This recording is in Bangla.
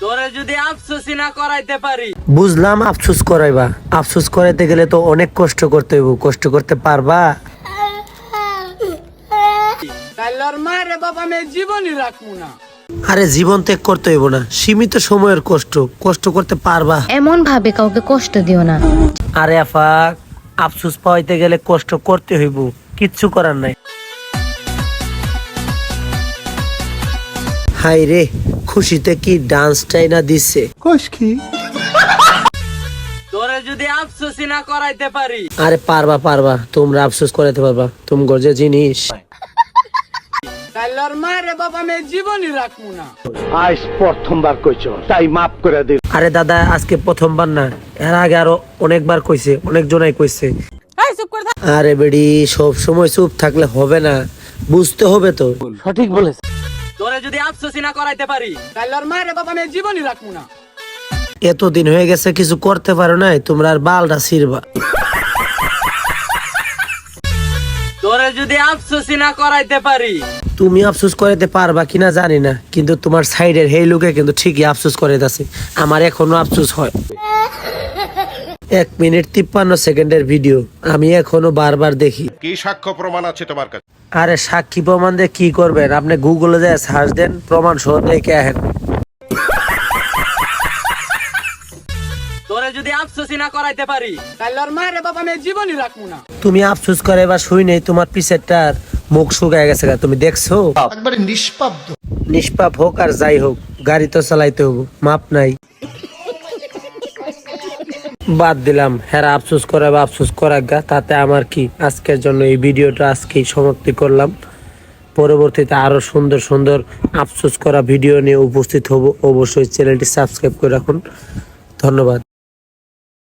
তোরে যদি আফসোসি না করাইতে পারি। বুঝলাম আফসোস করাইবা। আফসোস করাইতে গেলে তো অনেক কষ্ট করতে হইব। কষ্ট করতে পারবা? আর মায়ের বাবা আমি জীবনই রাখব না। আরে জীবন ত্যাগ করতে হইব না। সীমিত সময়ের কষ্ট। কষ্ট করতে পারবা। এমন ভাবে কাউকে কষ্ট দিও না। আরে আফা আফসোস পাইতে গেলে কষ্ট করতে হইব। কিচ্ছু করার নাই। হাই রে। খুশিতে কি ডান্সটাই না দিচ্ছে তোরে যদি আফসোসি না করাইতে পারি। আরে পারবা পারবা। তোমরা আফসোস করাতে পারবা। তোমার যে জিনিস। মায়ের বাবা আমি জীবনই রাখব না। আজ প্রথমবার কইছ তাই মাফ করে আরে দাদা আজকে প্রথমবার না। এর আগে আরও অনেকবার কইছে অনেক জনাই কইছে আরে বেডি সব সময় চুপ থাকলে হবে না। বুঝতে হবে তো। সঠিক বলেছ। তোরে যদি আফসোসি না করাইতে পারি আর মায়ের বাবা আমি জীবনই রাখব না। এতদিন হয়ে গেছে কিছু করতে পারো নাই তোমরা আর বালটা ছিড়বা। তোরে যদি আফসোসি না করাইতে পারি তুমি আফসোস করাতে পারবা কিনা জানি না কিন্তু তোমার সাইডের হেই লোকে কিন্তু ঠিকই আফসোস করে আছে আমার এখনও আফসোস হয়। এক মিনিট তিপ্পান্ন সেকেন্ডের ভিডিও আমি এখনও বারবার দেখি। কি সাক্ষ্য প্রমাণ আছে তোমার কাছে? আরে সাক্ষী প্রমাণ দিয়ে কি করবেন? আপনি গুগলে যায় সার্চ দেন প্রমাণ সহ দেখে আহেন তোরে যদি আফসোসি না করাইতে পারি তাইলে আর মায়ের বাবা আমি জীবনই রাখব না। তুমি আফসোস করে বা শুই নেই তোমার পিছেরটার মুখ শুকায় গেছে গা। তুমি দেখছ? একবারে নিষ্পাব্দ নিষ্পাপ হোক আর যাই হোক গাড়ি তো চালাইতে হব মাপ নাই। বাদ দিলাম। হ্যাঁ আফসোস করে বা আফসোস করা গা, তাতে আমার কি? আজকের জন্য এই ভিডিওটা আজকেই সমাপ্তি করলাম। পরবর্তীতে আরও সুন্দর সুন্দর আফসোস করা ভিডিও নিয়ে উপস্থিত হব। অবশ্যই চ্যানেলটি সাবস্ক্রাইব করে রাখুন। ধন্যবাদ।